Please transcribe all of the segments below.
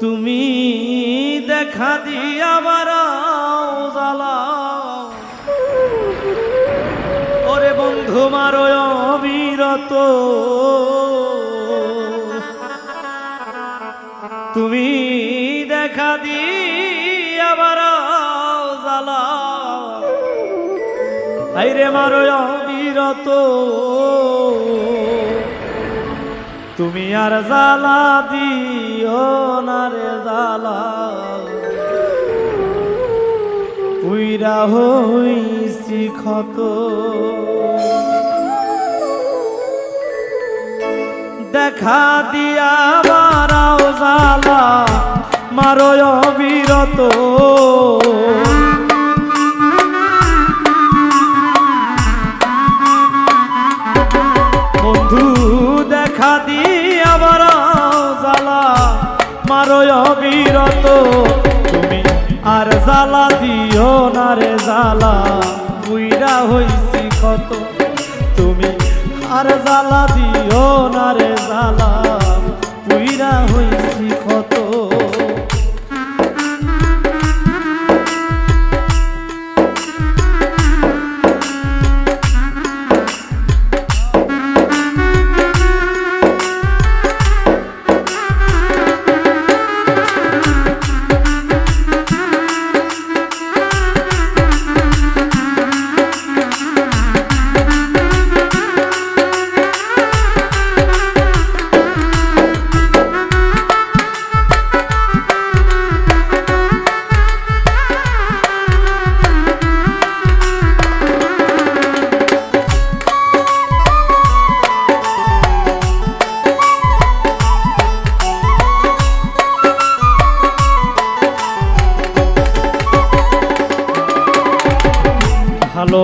তুমি দেখা দিয়া বারাও জ্বালা। ওরে বন্ধু মারো অবিরত। তুমি দেখা দিয়া বারাও জ্বালা। আইরে মারো অবিরত। তুমি আর জ্বালা দিও না রে জ্বালা। পুইরা হইছি ক্ষত। দেখা দিয়া বারাও জ্বালা, মারো অবিরত। মারো অবিরত। তুমি আর জ্বালা দিও না রে জ্বালা বুইরা হইছি কত। তুমি আর জ্বালা দিও না রে জ্বালা।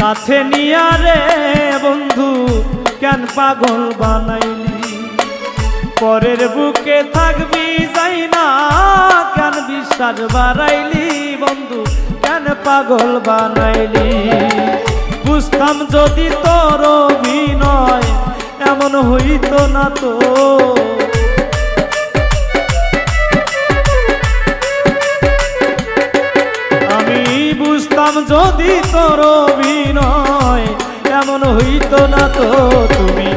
কাছে নিয়া রে বন্ধু, কেন পাগল বানাইলি? পরের বুকে থাকবি, যাই না, কেন বিশ্বাস বাড়াইলি? বন্ধু, কেন পাগল বানাইলি? বুঝতাম যদি তোর অভিনয় এমন হইতো না তো। যদি তোর অভিনয় এমন হইতো না তো তুমি।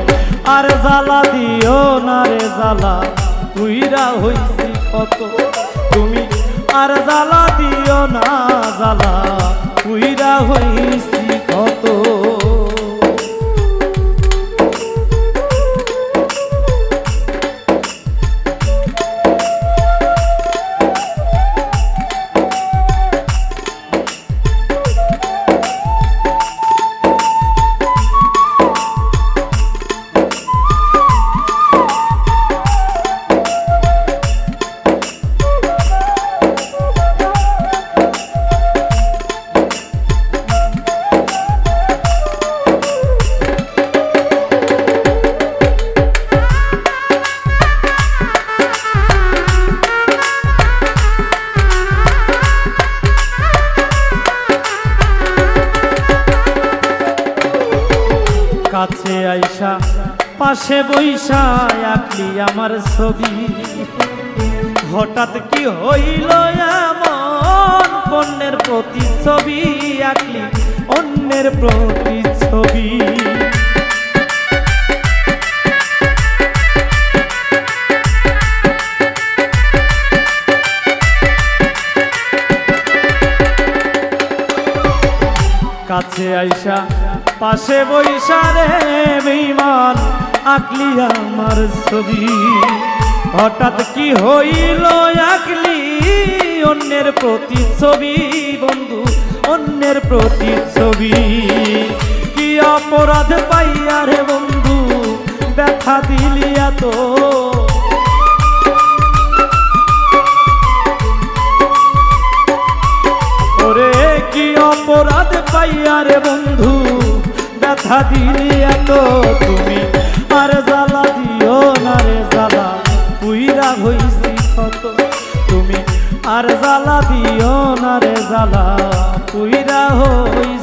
আর জ্বালা দিও না রে জ্বালা তুইরা হইছি কত তুমি আর জ্বালা দিও না জ্বালা তুইরা হইছি পাশে বৈশা আঁকলি আমার ছবি। হঠাৎ কি হইল এমন পণ্যের প্রতি ছবি আঁকলি অন্যের প্রতি ছবি কাছে আইসা পাশে বৈশা রে বিমান আঁকলি আমার ছবি। হঠাৎ কি হইল আঁকলি অন্যের প্রতি ছবি বন্ধু, অন্যের প্রতি ছবি কি অপরাধ পাইয়া রে বন্ধু, ব্যথা দিলিয়া তো ব্যথা দিলি এত তুমি? আর জ্বালা দিও না রে জ্বালা। পুইরা হইছি কত তুমি? আর জ্বালা দিও না রে জ্বালা। পুইরা হইছি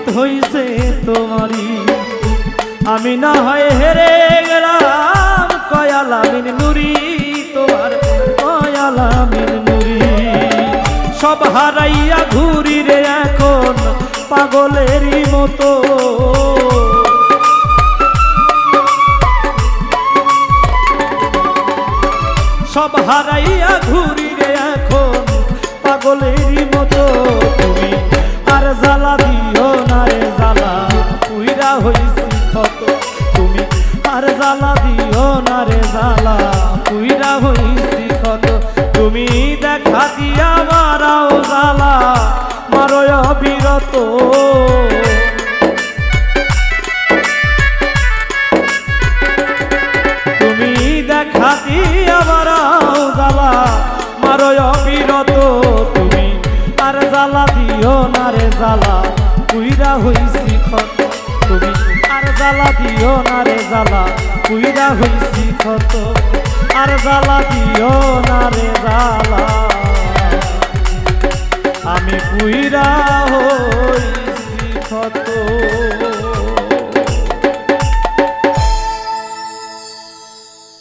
জিত হইছে তোমারই। আমি না হয় হেরে গেলাম কয়ালামিন নুরি, তোমার কয়ালামিন নুরি। সব হারাইয়া ঘুরি রে এখন পাগলেরই মতো। সব হারাইয়া ঘুরি রে এখন পাগলেরই মতো। দিয়া মারাও জ্বালা। মারয় অবিরত তুমি, আর জ্বালা দিও না রে জ্বালা। কুইরা হইছি ক্ষত তুমি, আর জ্বালা দিও না রে জ্বালা। কুইরা হইছি ক্ষত, আর জ্বালা দিও না রে জ্বালা। আমি কুইরা ক্ষত